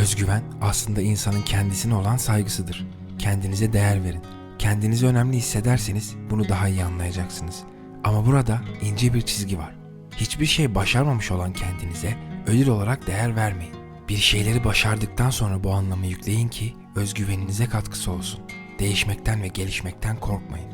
Özgüven aslında insanın kendisine olan saygısıdır. Kendinize değer verin. Kendinizi önemli hissederseniz bunu daha iyi anlayacaksınız. Ama burada ince bir çizgi var. Hiçbir şey başarmamış olan kendinize ödül olarak değer vermeyin. Bir şeyleri başardıktan sonra bu anlamı yükleyin ki özgüveninize katkısı olsun. Değişmekten ve gelişmekten korkmayın.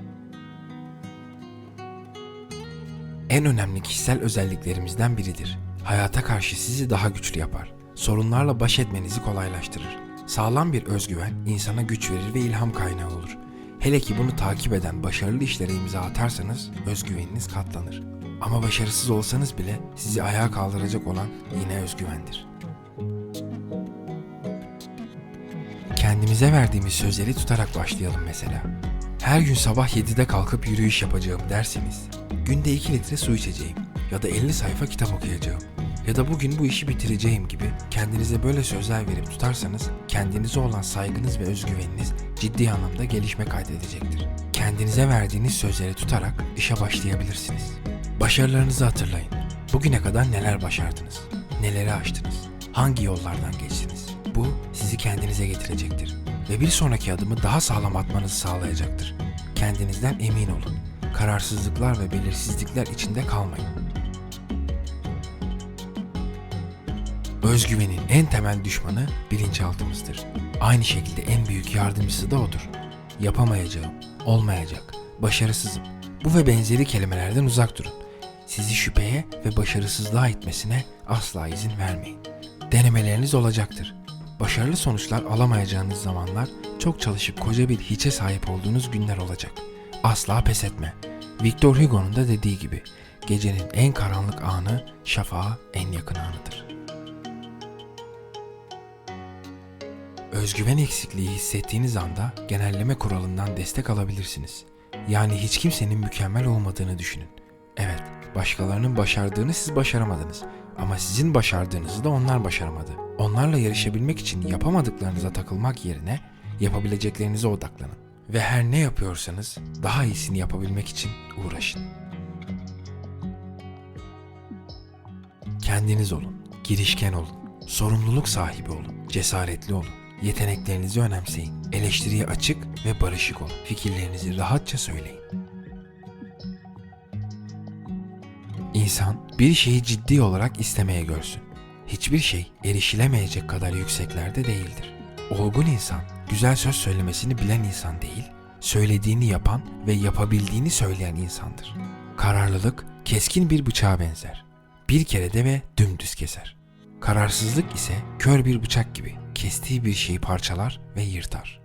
En önemli kişisel özelliklerimizden biridir. Hayata karşı sizi daha güçlü yapar. Sorunlarla baş etmenizi kolaylaştırır. Sağlam bir özgüven insana güç verir ve ilham kaynağı olur. Hele ki bunu takip eden başarılı işlere imza atarsanız özgüveniniz katlanır. Ama başarısız olsanız bile sizi ayağa kaldıracak olan yine özgüvendir. Kendimize verdiğimiz sözleri tutarak başlayalım mesela. Her gün sabah 7'de kalkıp yürüyüş yapacağım derseniz, günde 2 litre su içeceğim ya da 50 sayfa kitap okuyacağım ya da bugün bu işi bitireceğim gibi kendinize böyle sözler verip tutarsanız kendinize olan saygınız ve özgüveniniz ciddi anlamda gelişme kaydedecektir. Kendinize verdiğiniz sözleri tutarak işe başlayabilirsiniz. Başarılarınızı hatırlayın. Bugüne kadar neler başardınız? Neleri aştınız? Hangi yollardan geçtiniz? Bu sizi kendinize getirecektir ve bir sonraki adımı daha sağlam atmanızı sağlayacaktır. Kendinizden emin olun. Kararsızlıklar ve belirsizlikler içinde kalmayın. Özgüvenin en temel düşmanı bilinçaltımızdır. Aynı şekilde en büyük yardımcısı da odur. Yapamayacağım, olmayacak, başarısızım. Bu ve benzeri kelimelerden uzak durun. Sizi şüpheye ve başarısızlığa itmesine asla izin vermeyin. Denemeleriniz olacaktır. Başarılı sonuçlar alamayacağınız zamanlar çok çalışıp koca bir hiçe sahip olduğunuz günler olacak. Asla pes etme. Victor Hugo'nun da dediği gibi gecenin en karanlık anı şafağa en yakın anıdır. Özgüven eksikliği hissettiğiniz anda genelleme kuralından destek alabilirsiniz. Yani hiç kimsenin mükemmel olmadığını düşünün. Evet, başkalarının başardığını siz başaramadınız ama sizin başardığınızı da onlar başaramadı. Onlarla yarışabilmek için yapamadıklarınıza takılmak yerine yapabileceklerinize odaklanın. Ve her ne yapıyorsanız daha iyisini yapabilmek için uğraşın. Kendiniz olun, girişken olun, sorumluluk sahibi olun, cesaretli olun. Yeteneklerinizi önemseyin. Eleştiriye açık ve barışık olun. Fikirlerinizi rahatça söyleyin. İnsan bir şeyi ciddi olarak istemeye görsün. Hiçbir şey erişilemeyecek kadar yükseklerde değildir. Olgun insan, güzel söz söylemesini bilen insan değil, söylediğini yapan ve yapabildiğini söyleyen insandır. Kararlılık keskin bir bıçağa benzer. Bir kerede ve dümdüz keser. Kararsızlık ise kör bir bıçak gibi kestiği bir şeyi parçalar ve yırtar.